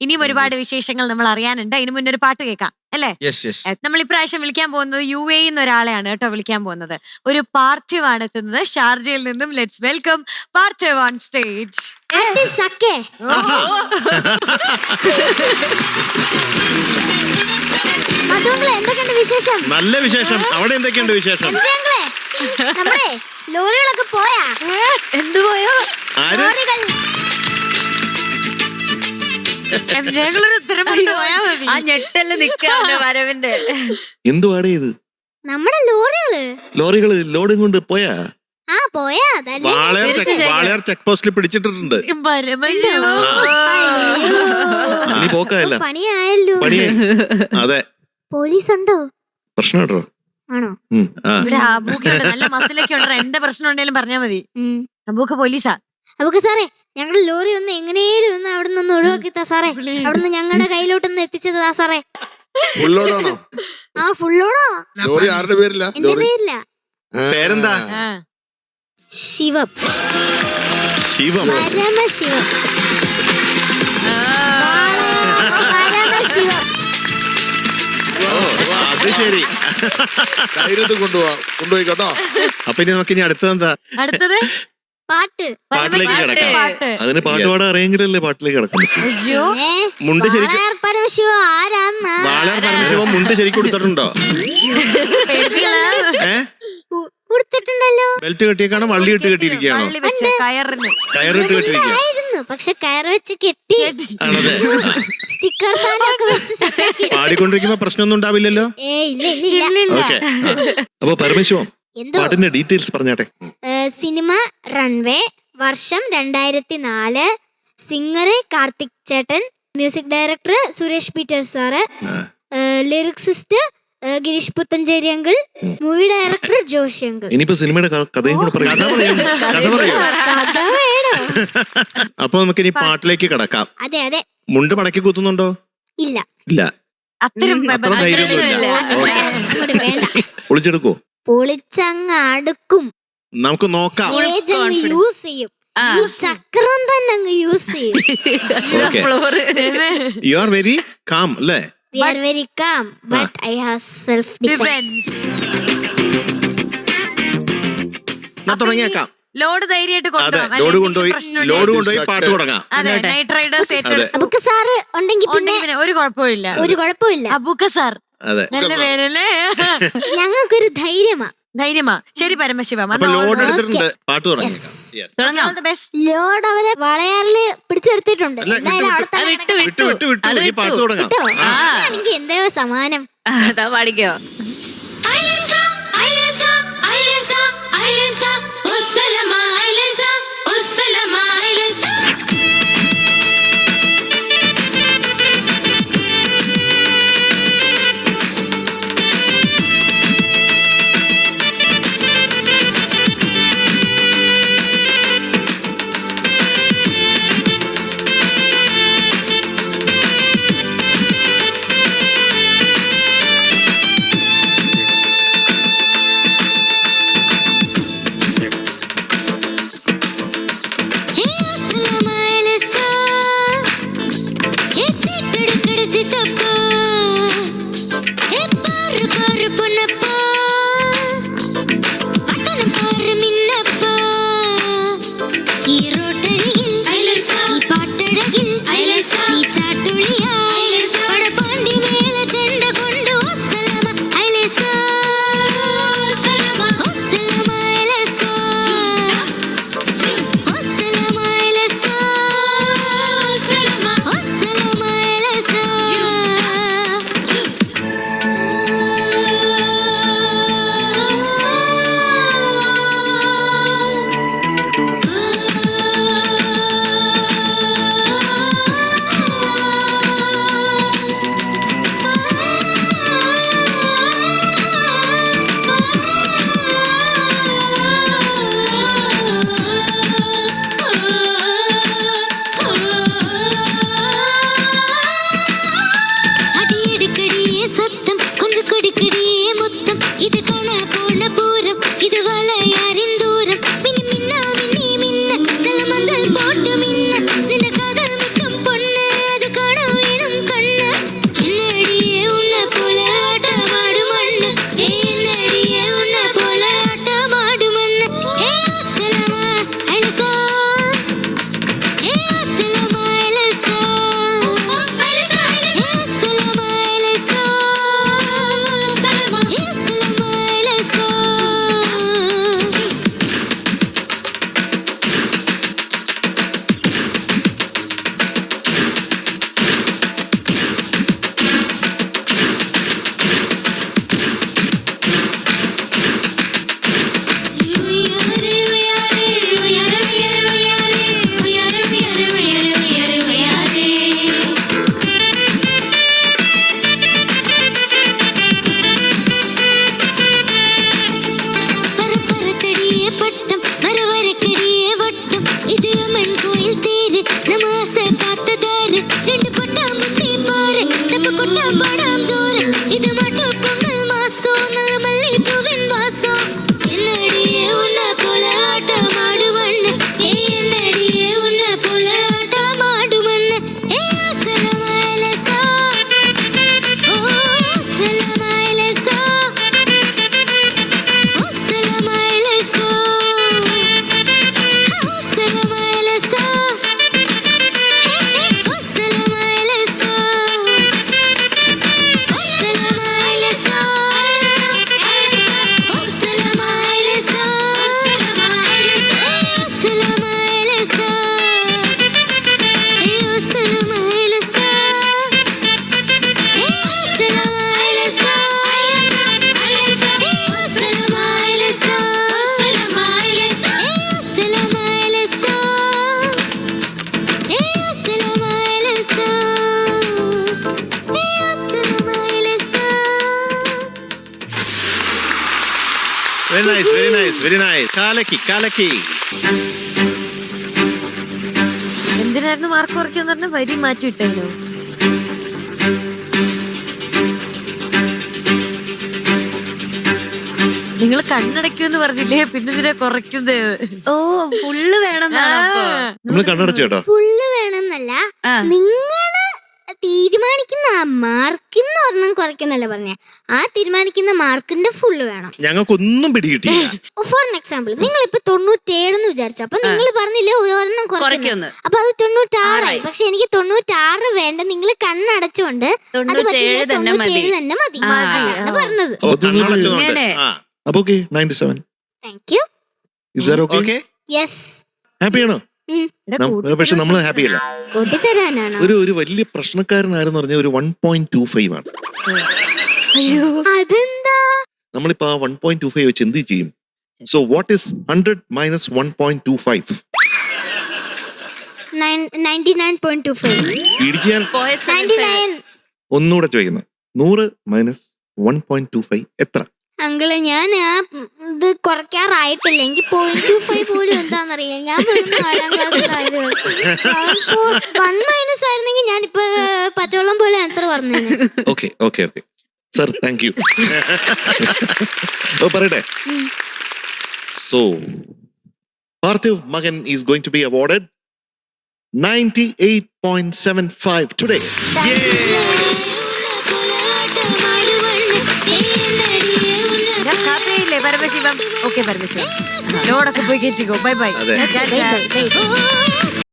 ഇനിയും ഒരുപാട് വിശേഷങ്ങൾ നമ്മൾ അറിയാനുണ്ട്. അതിനു മുന്നേ ഒരു പാട്ട് കേൾക്കാം അല്ലേ? യെസ് യെസ് നമ്മൾ ഇപ്രാവശ്യം വിളിക്കാൻ പോകുന്നത് യു എ എന്ന ഒരാളെയാണ് കേട്ടോ വിളിക്കാൻ പോകുന്നത്. ഒരു പാർത്ഥിവാണ് എത്തുന്നത്. ഷാർജയിൽ നിന്നും let's welcome Parthiv on stage. എന്തൊക്കെയുണ്ട് വിശേഷം? നല്ല വിശേഷം. അവിടെ എന്തൊക്കെയുണ്ട് വിശേഷം? ലോറികളൊക്കെ പോയാ? എന്തു പോയോ? ആര്? ലോറികൾ. ആ ഞെട്ടൽ നിക്കാണ് വരവിന്റെ. എന്തുവാടേ ഇത്? നമ്മുടെ ലോറികൾ. ലോറികൾ ലോഡും കൊണ്ട് പോയാ? ആ പോയാ. അതല്ലേ. വാളയാർ ചെക്ക് വാളയാർ ചെക്ക് പോസ്റ്റിൽ പിടിച്ചിട്ടിട്ടുണ്ട്. ഇനി പോക്കായല്ല. പണിയായല്ലോ. പണി അതെ. പോലീസ് ഉണ്ടോ പ്രശ്നം കേട്ടോ ആണോ. ഇവിടെ അബൂക്കുണ്ട് നല്ല മസിലൊക്കെ ഉണ്ട് എന്ത് പ്രശ്നം ഉണ്ടെങ്കിലും പറഞ്ഞാ മതി. ഉം. അബൂക്ക് പോലീസാ. അപ്പൊ സാറേ ഞങ്ങളുടെ ലോറി ഒന്ന് എങ്ങനെയും ഒന്ന് അവിടെ നിന്ന് ഒഴിവാക്കി താ സാറേ അവിടുന്ന് ഞങ്ങളുടെ കയ്യിലോട്ടൊന്ന് എത്തിച്ചത് താ സാറേ. ഉള്ളോടാണോ ആ ഫുള്ളോടോ ലോറി ആരുടെ പേരില്ല എന്റെ ലോറി? പേരില്ല പേരെന്താ. ശിവം. ശിവം. പരമശിവം പരമശിവം അത് ശരി. ധൈര്യത്തിൽ കൊണ്ടുപോവാ. കൊണ്ടുപോയി കേട്ടോ അപ്പൊ ഇനി നമുക്ക് ഇനി അടുത്തത് എന്താ അടുത്തത്? പാട്ട്. പാട്ടിലേക്ക് കിടക്കാം. പാട്ട്. അതിന് പാട്ട് പാടാൻ അറിയെങ്കിലല്ലേ പാട്ടിലേക്ക് കിടക്കാൻ പറ്റും അയ്യോ മുണ്ട് ശരിക്കും വാളയാർ പരമശിവം ആരാന്നാ? വാളയാർ പരമശിവം മുണ്ട് ശരിക്കും കൊടുത്തിട്ടുണ്ടോ? ഏ? കൊടുത്തിട്ടുണ്ടല്ലോ. ബെൽറ്റ് കെട്ടിയേക്കാണോ? വള്ളി ഇട്ട് കെട്ടിയിരിക്കുകയാണോ? വള്ളി വെച്ച് കയറിന്. കയറിട്ട് കെട്ടിയിരിക്കുക. ആയിരുന്നു പക്ഷെ കയറ് വെച്ച് കെട്ടി. ആണതെ സ്റ്റിക്കർ സാധനമൊക്കെ വെച്ച് set ആക്കി. പാടിക്കൊണ്ടിരിക്കുമ്പോ പ്രശ്നമൊന്നും ഉണ്ടാവില്ലല്ലോ? ഏ ഇല്ല ഇല്ല ഇല്ല. ഓക്കെ. അപ്പൊ പരമശിവം എന്തോ? പാട്ടിന്റെ ഡീറ്റെയിൽസ് പറഞ്ഞാട്ടെ. ഏ, സിനിമ റൺവേ വർഷം രണ്ടായിരത്തി നാല് സിംഗർ കാർത്തിക് ചേട്ടൻ music director Suresh Peter sir. Lyricist Girish Puthenchery uncle movie director Joshi uncle. ഇനിയിപ്പോ സിനിമയുടെ കഥയും കൂടെ പറയാം. കഥ പറയും. കഥ വേണോ? അപ്പൊ നമുക്ക് ഇനി പാട്ടിലേക്ക് കടക്കാം. അതെ അതെ. മുണ്ട് മടക്കി കുത്തുന്നുണ്ടോ? ഇല്ല. ഇല്ല. അത്തരം അത്ര ധൈര്യമൊന്നുമില്ല. വേണ്ട. ഒളിച്ചെടുക്കോ പൊളിച്ചങ്ങ് അടുക്കും. നമുക്ക് നോക്കാം. സ്റ്റേജ് അങ്ങ് യൂസ് ചെയ്യും. ആ. ഈ ചക്രം തന്നെ അങ്ങ് യൂസ് ചെയ്യും Okay. Floor you are very calm അല്ലേ? We are very calm but I have self defence. എന്നാ തുടങ്ങിയേക്കാം. ലോഡ് ധൈര്യമായിട്ട് അതെ കൊണ്ടുപോകാം ലോഡ് കൊണ്ടുപോയി ലോഡ് കൊണ്ടുപോയി പാട്ട് തുടങ്ങാം. അതെ നൈറ്റ് റൈഡേഴ്സ് ഏറ്റെടുത്തു അബുക്ക് സാറ് ഉണ്ടെങ്കിൽ പിന്നെ ഉണ്ടെങ്കിൽ പിന്നെ ഒരു കുഴപ്പമില്ല. ഒരു കുഴപ്പമില്ല. അബൂക്ക സാർ. അതെ. നല്ല പേരല്ലേ? ഞങ്ങൾക്കൊരു ധൈര്യമാ. ധൈര്യമാ. ശരി പരമശിവം അപ്പൊ ലോഡ് എടുത്തിട്ടുണ്ട്. പാട്ട് തുടങ്ങി. ലോഡ് അവരെ വളയാറിൽ പിടിച്ചെടുത്തിട്ടുണ്ട് അല്ല, എന്തായാലും അവിടെ വിട്ടു. വിട്ടു വിട്ടു വിട്ടു പാട്ട് തുടങ്ങാം. എന്തോ സമാനം അതാ പാടിക്കോ. Very nice very nice very nice കാലക്കി കാലക്കി. എന്തിനായിരുന്നു മാർക്ക് കുറയ്ക്കുമെന്ന് പറഞ്ഞ വരി മാറ്റി ഇട്ടേനോ നിങ്ങൾ കണ്ണടയ്ക്കുമെന്ന് പറഞ്ഞില്ലേ? പിന്നെ ഇതിനെ കുറയ്ക്കുന്നത്? ഓ ഫുള്ള് വേണം നമ്മൾ കണ്ണടച്ചു കേട്ടോ. ഫുള്ള് വേണമെന്നല്ല. നിങ്ങൾ തീരുമാനിക്കുന്ന ആ മാർക്കിന്ന് ഒരെണ്ണം കുറയ്ക്കുന്നല്ല പറഞ്ഞ? ആ തീരുമാനിക്കുന്ന മാർക്കിന്റെ ഫുള്ള് വേണം. ഞങ്ങൾക്ക് ഒന്നും പിടികിട്ടില്ല ഫോർ എക്സാമ്പിൾ നിങ്ങൾ ഇപ്പൊ തൊണ്ണൂറ്റേഴെന്ന് വിചാരിച്ചു അപ്പൊ നിങ്ങൾ പറഞ്ഞില്ലേ ഒരെണ്ണം കുറയ്ക്കുന്നു. അപ്പൊ അത് തൊണ്ണൂറ്റാറായി. പക്ഷെ എനിക്ക് തൊണ്ണൂറ്റാറ് വേണ്ട നിങ്ങൾ കണ്ണടച്ചുകൊണ്ട് അത് തൊണ്ണൂറ്റേഴ് പറ്റില്ല തന്നെ മതി. തൊണ്ണൂറ്റേഴ് തന്നെ മതി. ആ. അതാണ് പറഞ്ഞത്. അപ്പൊ okay ninety seven thank you is okay? Yes ഹാപ്പിയാണോ പക്ഷെ നമ്മൾ ഹാപ്പി അല്ല? ഒരു ഒരു വലിയ പ്രശ്നക്കാരനായിരുന്നു പറഞ്ഞ ഒരു വൺ പോയിന്റ് ടു ഫൈവ് ആണ്. നമ്മളിപ്പോ ആ വൺ പോയിന്റ് ടു ഫൈവ് വെച്ച് എന്ത് ചെയ്യും? So what is hundred minus one point two five ഒന്നുകൂടെ ചോദിക്കുന്നത് നൂറ് minus one point two five എത്ര? അങ്കിൾ ഞാൻ ആ ഇത് കുറയ്ക്കാറായിട്ടില്ല എനിക്ക് പോയിന്റ് ടു ഫൈവ് പോലും എന്താണെന്നറിയില്ല. ഞാൻ നാലാം ക്ലാസ്സിലായത് വൺ മൈനസ് ആയിരുന്നെങ്കിൽ ഞാൻ ഇപ്പൊ പച്ചവെള്ളം പോലെ ആൻസർ പറഞ്ഞു okay okay okay sir thank you പറയട്ടെ. സോ പാർത്ഥിവ് മകൻ is going to be awarded ninety eight point today happy ആയില്ലേ പരമശിവം. ഓക്കെ പരമശിവം. ലോഡൊക്കെ പോയി കയറ്റിക്കോ ബൈ ബൈ.